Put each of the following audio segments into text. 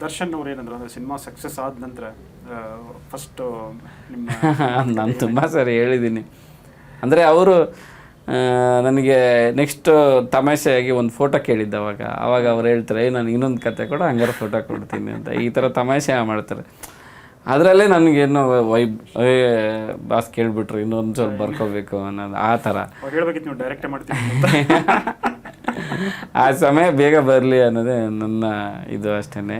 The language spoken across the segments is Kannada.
ದರ್ಶನ್ ಅವ್ರು ಏನಂದ್ರೆ ಅಂದ್ರೆ ಸಿನಿಮಾ ಸಕ್ಸಸ್ ಆದ ನಂತರ ಫಸ್ಟ್ ನಿಮ್ಮ ನಾನು ತುಂಬ ಸರಿ ಹೇಳಿದ್ದೀನಿ ಅಂದರೆ ಅವರು ನನಗೆ ನೆಕ್ಸ್ಟ್ ತಮಾಷೆಯಾಗಿ ಒಂದು ಫೋಟೋ ಕೇಳಿದ್ದೆ ಅವಾಗ. ಅವಾಗ ಅವ್ರು ಹೇಳ್ತಾರೆ "ಏ, ನಾನು ಇನ್ನೊಂದು ಕತೆ ಕೂಡ ಹಂಗಾರೆ ಫೋಟೋ ಕೊಡ್ತೀನಿ ಅಂತ. ಈ ಥರ ತಮಾಷೆ ಮಾಡ್ತಾರೆ. ಅದರಲ್ಲೇ ನನಗೇನು ವೈಬ್ ಏ ಬಾಸ್ ಕೇಳಿಬಿಟ್ರು ಇನ್ನೊಂದು ಸ್ವಲ್ಪ ಬರ್ಕೋಬೇಕು ಅನ್ನೋದು ಆ ಥರ ಹೇಳ್ಬೇಕಿತ್ತು ಡೈರೆಕ್ಟೇ ಮಾಡ್ತೀನಿ. ಆ ಸಮಯ ಬೇಗ ಬರಲಿ ಅನ್ನೋದೇ ನನ್ನ ಇದು ಅಷ್ಟೇ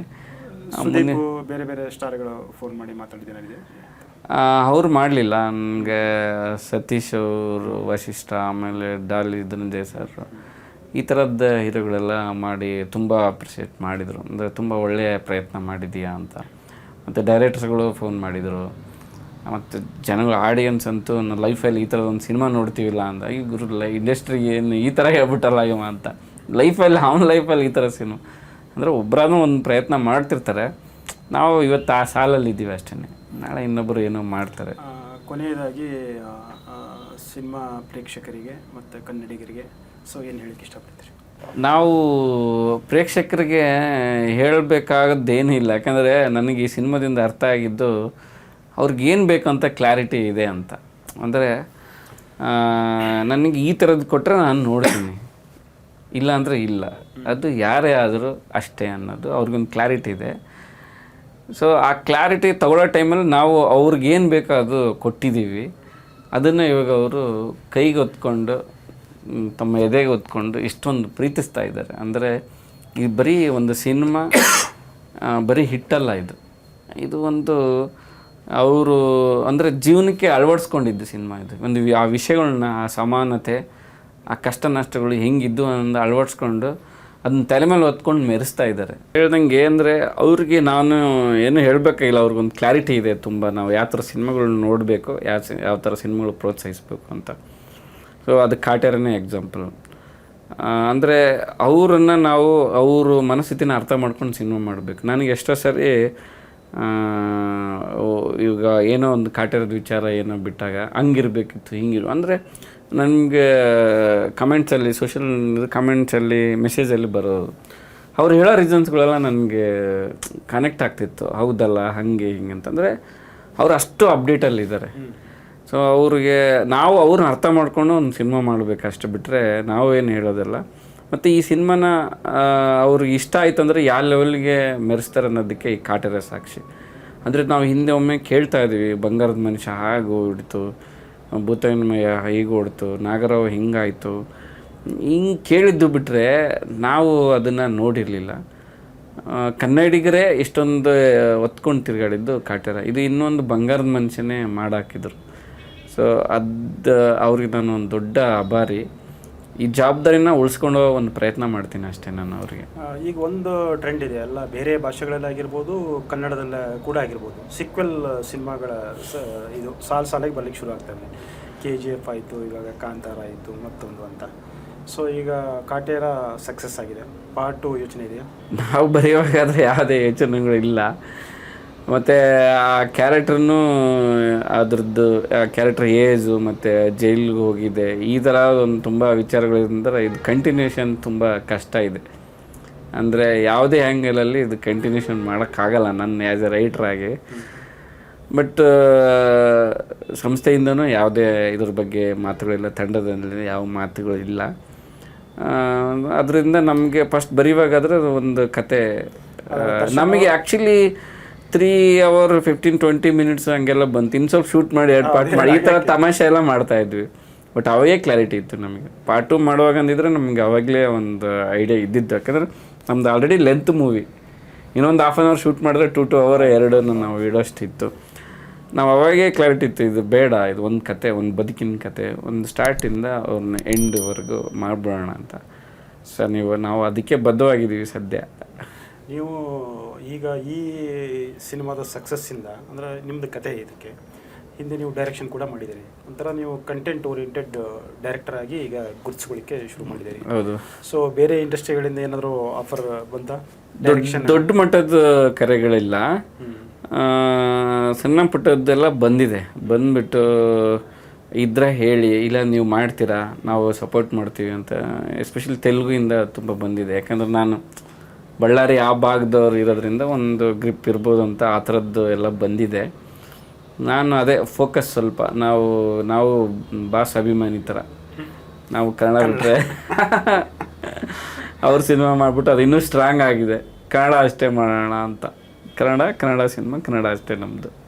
ಸುದೀಪ್ ಬೇರೆ ಬೇರೆ ಸ್ಟಾರ್ಗಳು ಫೋನ್ ಮಾಡಿ ಮಾತಾಡಿದ್ದೇನೆ ಅವ್ರು ಮಾಡಲಿಲ್ಲ. ನನಗೆ ಸತೀಶ್ ಅವರು ವಶಿಷ್ಠ ಆಮೇಲೆ ಡಾಲಿ ಧನಂಜಯ ಸರ್ ಈ ಥರದ್ದು ಹೀರೋಗಳೆಲ್ಲ ಮಾಡಿ ತುಂಬ ಅಪ್ರಿಷಿಯೇಟ್ ಮಾಡಿದರು. ಅಂದರೆ ತುಂಬ ಒಳ್ಳೆಯ ಪ್ರಯತ್ನ ಮಾಡಿದೀಯಾ ಅಂತ. ಮತ್ತು ಡೈರೆಕ್ಟರ್ಸ್ಗಳು ಫೋನ್ ಮಾಡಿದರು. ಮತ್ತು ಜನಗಳು ಆಡಿಯನ್ಸ್ ಅಂತೂ ನನ್ನ ಲೈಫಲ್ಲಿ ಈ ಥರದ ಒಂದು ಸಿನಿಮಾ ನೋಡ್ತೀವಿಲ್ಲ ಅಂತ. ಈ ಗುರು ಇಂಡಸ್ಟ್ರಿಗೆ ಏನು ಈ ಥರ ಹೇಳ್ಬಿಟ್ಟಲ್ಲ ಇವ ಅಂತ. ಲೈಫಲ್ಲಿ ಅವನ ಲೈಫಲ್ಲಿ ಈ ಥರ ಸಿನಿಮಾ ಅಂದರೆ ಒಬ್ಬರೂ ಒಂದು ಪ್ರಯತ್ನ ಮಾಡ್ತಿರ್ತಾರೆ. ನಾವು ಇವತ್ತು ಆ ಸಾಲಲ್ಲಿ ಇದ್ದೀವಿ ಅಷ್ಟೇ ನಾಳೆ ಇನ್ನೊಬ್ಬರು ಏನೋ ಮಾಡ್ತಾರೆ. ಕೊನೆಯದಾಗಿ ಸಿನಿಮಾ ಪ್ರೇಕ್ಷಕರಿಗೆ ಮತ್ತು ಕನ್ನಡಿಗರಿಗೆ ಸೊ ಏನು ಹೇಳಕ್ಕೆ ಇಷ್ಟಪಡ್ತೀರಿ? ನಾವು ಪ್ರೇಕ್ಷಕರಿಗೆ ಹೇಳಬೇಕಾಗದ್ದೇನೂ ಇಲ್ಲ. ಯಾಕಂದರೆ ನನಗೆ ಈ ಸಿನಿಮಾದಿಂದ ಅರ್ಥ ಆಗಿದ್ದು ಅವ್ರಿಗೇನು ಅಂತ ಕ್ಲಾರಿಟಿ ಇದೆ ಅಂತ. ಅಂದರೆ ನನಗೆ ಈ ಥರದ್ದು ಕೊಟ್ಟರೆ ನಾನು ನೋಡ್ತೀನಿ. ಇಲ್ಲ ಅಂದರೆ ಇಲ್ಲ. ಅದು ಯಾರೇ ಆದರೂ ಅಷ್ಟೇ ಅನ್ನೋದು ಅವ್ರಿಗೊಂದು ಕ್ಲಾರಿಟಿ ಇದೆ. ಸೊ ಆ ಕ್ಲಾರಿಟಿ ತಗೊಳ್ಳೋ ಟೈಮಲ್ಲಿ ನಾವು ಅವ್ರಿಗೇನು ಬೇಕೋ ಅದು ಕೊಟ್ಟಿದ್ದೀವಿ. ಅದನ್ನು ಇವಾಗ ಅವರು ಕೈಗೆ ಹೊತ್ಕೊಂಡು ತಮ್ಮ ಎದೆಗೆ ಹೊತ್ಕೊಂಡು ಇಷ್ಟೊಂದು ಪ್ರೀತಿಸ್ತಾ ಇದ್ದಾರೆ. ಅಂದರೆ ಈ ಬರೀ ಒಂದು ಸಿನಿಮಾ ಬರೀ ಹಿಟ್ಟಲ್ಲ ಇದು. ಇದು ಒಂದು ಅವರು ಅಂದರೆ ಜೀವನಕ್ಕೆ ಅಳವಡಿಸ್ಕೊಂಡಿದ್ದು ಸಿನಿಮಾ ಇದು. ಒಂದು ಆ ವಿಷಯಗಳನ್ನ ಆ ಸಮಾನತೆ ಆ ಕಷ್ಟ ನಷ್ಟಗಳು ಹೆಂಗಿದ್ದು ಅನ್ನೋದು ಅಳವಡಿಸ್ಕೊಂಡು ಅದನ್ನ ತಲೆ ಮೇಲೆ ಹೊತ್ಕೊಂಡು ಮೆರೆಸ್ತಾ ಇದ್ದಾರೆ. ಹೇಳ್ದಂಗೆ ಅಂದರೆ ಅವ್ರಿಗೆ ನಾನು ಏನು ಹೇಳಬೇಕಾಗಿಲ್ಲ, ಅವ್ರಿಗೊಂದು ಕ್ಲಾರಿಟಿ ಇದೆ ತುಂಬ. ನಾವು ಯಾವ ಥರ ಸಿನಿಮಾಗಳನ್ನ ನೋಡಬೇಕು, ಯಾವ ಸಿ- ಯಾವ ಥರ ಸಿನಿಮಾಗಳು ಪ್ರೋತ್ಸಾಹಿಸಬೇಕು ಅಂತ. ಸೊ ಅದು ಕಾಟ್ಯಾರನೇ ಎಕ್ಸಾಂಪಲ್ ಅಂದರೆ ಅವರನ್ನು ನಾವು, ಅವರು ಮನಸ್ಥಿತಿನ ಅರ್ಥ ಮಾಡ್ಕೊಂಡು ಸಿನಿಮಾ ಮಾಡಬೇಕು. ನನಗೆ ಎಷ್ಟೋ ಸರಿ ಇವಾಗ ಏನೋ ಒಂದು ಕಾಟಿರೋದು ವಿಚಾರ ಏನೋ ಬಿಟ್ಟಾಗ ಹಂಗಿರ್ಬೇಕಿತ್ತು ಹಿಂಗಿರು. ಅಂದರೆ ನನಗೆ ಕಮೆಂಟ್ಸಲ್ಲಿ ಸೋಷಿಯಲ್ ಕಮೆಂಟ್ಸಲ್ಲಿ ಮೆಸೇಜಲ್ಲಿ ಬರೋದು ಅವ್ರು ಹೇಳೋ ರೀಸನ್ಸ್ಗಳೆಲ್ಲ ನನಗೆ ಕನೆಕ್ಟ್ ಆಗ್ತಿತ್ತು. ಹೌದಲ್ಲ ಹಾಗೆ ಹಿಂಗೆ ಅಂತಂದರೆ ಅವ್ರು ಅಷ್ಟು ಅಪ್ಡೇಟಲ್ಲಿದ್ದಾರೆ ಸೊ ಅವ್ರಿಗೆ ನಾವು ಅವ್ರನ್ನ ಅರ್ಥ ಮಾಡ್ಕೊಂಡು ಒಂದು ಸಿನಿಮಾ ಮಾಡಬೇಕು ಅಷ್ಟು ಬಿಟ್ಟರೆ ನಾವು ಏನು ಹೇಳೋದಿಲ್ಲ. ಮತ್ತು ಈ ಸಿನಿಮಾನ ಅವ್ರಿಗೆ ಇಷ್ಟ ಆಯ್ತು ಅಂದರೆ ಯಾವ ಲೆವೆಲ್ಗೆ ಮೆರೆಸ್ತಾರೆ ಅನ್ನೋದಕ್ಕೆ ಈ ಕಾಟರ ಸಾಕ್ಷಿ. ಅಂದರೆ ನಾವು ಹಿಂದೆ ಒಮ್ಮೆ ಕೇಳ್ತಾ ಇದ್ದೀವಿ ಬಂಗಾರದ ಮನುಷ್ಯ ಹಾಗೆ ಹೊಡಿತು ಭೂತನ್ಮಯ ಹೀಗೆ ಹೊಡ್ತು, ನಾಗರಾವ್ ಹಿಂಗಾಯಿತು. ಹಿಂಗೆ ಕೇಳಿದ್ದು ಬಿಟ್ಟರೆ ನಾವು ಅದನ್ನು ನೋಡಿರಲಿಲ್ಲ. ಕನ್ನಡಿಗರೇ ಇಷ್ಟೊಂದು ಒತ್ಕೊಂಡು ತಿರುಗಾಡಿದ್ದು ಕಾಟ್ಯಾರ. ಇದು ಇನ್ನೊಂದು ಬಂಗಾರದ ಮನುಷ್ಯನೇ ಮಾಡಾಕಿದ್ರು. ಸೊ ಅದು, ಅವ್ರಿಗೆ ನಾನು ಒಂದು ದೊಡ್ಡ ಅಭಾರಿ ಈ ಜವಾಬ್ದಾರಿನ ಉಳಿಸ್ಕೊಂಡು ಒಂದು ಪ್ರಯತ್ನ ಮಾಡ್ತೀನಿ ಅಷ್ಟೇ ನಾನು ಅವರಿಗೆ. ಈಗ ಒಂದು ಟ್ರೆಂಡ್ ಇದೆ. ಎಲ್ಲ ಬೇರೆ ಭಾಷೆಗಳಲ್ಲಿ ಆಗಿರ್ಬೋದು ಕನ್ನಡದಲ್ಲ ಕೂಡ ಆಗಿರ್ಬೋದು. ಸಿಕ್ವೆಲ್ ಸಿನಿಮಾಗಳ ಸ ಇದು ಸಾಲು ಸಾಲಾಗಿ ಬರ್ಲಿಕ್ಕೆ ಶುರು ಆಗ್ತವೆ ಕೆ ಜಿ ಎಫ್ ಆಯಿತು ಇವಾಗ ಕಾಂತಾರ ಆಯಿತು ಮತ್ತೊಂದು ಅಂತ. ಸೊ ಈಗ ಕಾಟೇರ ಸಕ್ಸಸ್ ಆಗಿದೆ. ಪಾರ್ಟ್ ಟು ಯೋಚನೆ ಇದೆಯಾ? ನಾವು ಬರೆಯುವಾಗಾದರೆ ಯಾವುದೇ ಯೋಚನೆಗಳು ಇಲ್ಲ. ಮತ್ತು ಆ ಕ್ಯಾರೆಕ್ಟ್ರನ್ನು ಅದ್ರದ್ದು ಆ ಕ್ಯಾರೆಕ್ಟರ್ ಏಜು ಮತ್ತು ಜೈಲಿಗೆ ಹೋಗಿದೆ ಈ ಥರ ಒಂದು ತುಂಬ ವಿಚಾರಗಳಿಂದ ಇದು ಕಂಟಿನ್ಯೂಷನ್ ತುಂಬ ಕಷ್ಟ ಇದೆ. ಅಂದರೆ ಯಾವುದೇ ಆ್ಯಂಗಲಲ್ಲಿ ಇದು ಕಂಟಿನ್ಯೂಷನ್ ಮಾಡೋಕ್ಕಾಗಲ್ಲ ನನ್ನ ಆ್ಯಸ್ ಎ ರೈಟ್ರಾಗಿ ಬಟ್ ಸಂಸ್ಥೆಯಿಂದನೂ ಯಾವುದೇ ಇದ್ರ ಬಗ್ಗೆ ಮಾತುಗಳಿಲ್ಲ ತಂಡದಲ್ಲಿ ಯಾವ ಮಾತುಗಳು ಇಲ್ಲ ಅದರಿಂದ ನಮಗೆ ಫಸ್ಟ್ ಬರೀವಾಗಾದರೆ ಅದು ಒಂದು ಕತೆ ನಮಗೆ actually three hour fifteen twenty minutes ಹಂಗೆಲ್ಲ ಬಂತು. ಇನ್ನು ಸ್ವಲ್ಪ ಶೂಟ್ ಮಾಡಿ ಎರಡು ಪಾರ್ಟ್ ಮಾಡಿ. ಈ ಥರ ತಮಾಷೆ ಎಲ್ಲ ಮಾಡ್ತಾ ಇದ್ವಿ. ಬಟ್ ಅವಾಗೇ ಕ್ಲಾರಿಟಿ ಇತ್ತು ನಮಗೆ. ಪಾರ್ಟ್ ಟು ಮಾಡುವಾಗ ಅಂದಿದ್ರೆ ನಮ್ಗೆ ಅವಾಗಲೇ ಒಂದು ಐಡಿಯಾ ಇದ್ದಿದ್ದು ಯಾಕಂದ್ರೆ ನಮ್ದು ಆಲ್ರೆಡಿ ಲೆಂತ್ ಮೂವಿ ಇನ್ನೊಂದು ಹಾಫ್ ಆನ್ ಅವರ್ ಶೂಟ್ ಮಾಡಿದ್ರೆ ಟು ಟು ಅವರ್ ಎರಡನ್ನು ನಾವು ಇಡೋಷ್ಟಿತ್ತು. ನಾವು ಅವಾಗೇ ಕ್ಲಾರಿಟಿ ಇತ್ತು. ಇದು ಬೇಡ ಇದು ಒಂದು ಕತೆ ಒಂದು ಬದುಕಿನ ಕತೆ ಒಂದು ಸ್ಟಾರ್ಟಿಂದ ಅವ್ರನ್ನ ಎಂಡ್ವರೆಗೂ ಮಾಡ್ಬಿಡೋಣ ಅಂತ. ಸೊ ನೀವು ನಾವು ಅದಕ್ಕೆ ಬದ್ಧವಾಗಿದ್ದೀವಿ ಸದ್ಯ. ನೀವು ಈಗ ಈ ಸಿನಿಮಾದ ಸಕ್ಸಸ್ಸಿಂದ ಅಂದರೆ ನಿಮ್ಮದು ಕತೆ ಇದಕ್ಕೆ ಹಿಂದೆ ನೀವು ಡೈರೆಕ್ಷನ್ ಕೂಡ ಮಾಡಿದ್ದೀರಿ ಒಂಥರ ನೀವು ಕಂಟೆಂಟ್ ಓರಿಯೆಂಟೆಡ್ ಡೈರೆಕ್ಟರ್ ಆಗಿ ಈಗ ಗುರುತಿಸ್ಕೊಳ್ಳಿಕ್ಕೆ ಶುರು ಮಾಡಿದ್ದೀರಿ ಹೌದು. ಸೊ ಬೇರೆ ಇಂಡಸ್ಟ್ರಿಗಳಿಂದ ಏನಾದರೂ ಆಫರ್ ಬಂತ? ದೊಡ್ಡ ದೊಡ್ಡ ಮಟ್ಟದ ಕರೆಗಳಿಲ್ಲ. ಸಣ್ಣ ಪುಟ್ಟದ್ದೆಲ್ಲ ಬಂದಿದೆ. ಬಂದ್ಬಿಟ್ಟು ಇದ್ರೆ ಹೇಳಿ ಇಲ್ಲ ನೀವು ಮಾಡ್ತೀರಾ ನಾವು ಸಪೋರ್ಟ್ ಮಾಡ್ತೀವಿ ಅಂತ ಎಸ್ಪೆಷಲಿ ತೆಲುಗಿಂದ ತುಂಬ ಬಂದಿದೆ. ಯಾಕಂದ್ರೆ ನಾನು ಬಳ್ಳಾರಿ ಆ ಭಾಗದವ್ರು ಇರೋದ್ರಿಂದ ಒಂದು ಗ್ರಿಪ್ ಇರ್ಬೋದು ಅಂತ ಆ ಥರದ್ದು ಎಲ್ಲ ಬಂದಿದೆ. ನಾನು ಅದೇ ಫೋಕಸ್ ಸ್ವಲ್ಪ. ನಾವು ನಾವು ಬಾಸ್ ಅಭಿಮಾನಿ ಥರ. ನಾವು ಕನ್ನಡ ಬಿಟ್ಟರೆ ಅವ್ರ ಸಿನಿಮಾ ಮಾಡಿಬಿಟ್ಟು ಅದು ಇನ್ನೂ ಸ್ಟ್ರಾಂಗ್ ಆಗಿದೆ. ಕನ್ನಡ ಅಷ್ಟೇ ಮಾಡೋಣ ಅಂತ. ಕನ್ನಡ ಕನ್ನಡ ಸಿನಿಮಾ ಕನ್ನಡ ಅಷ್ಟೇ ನಮ್ಮದು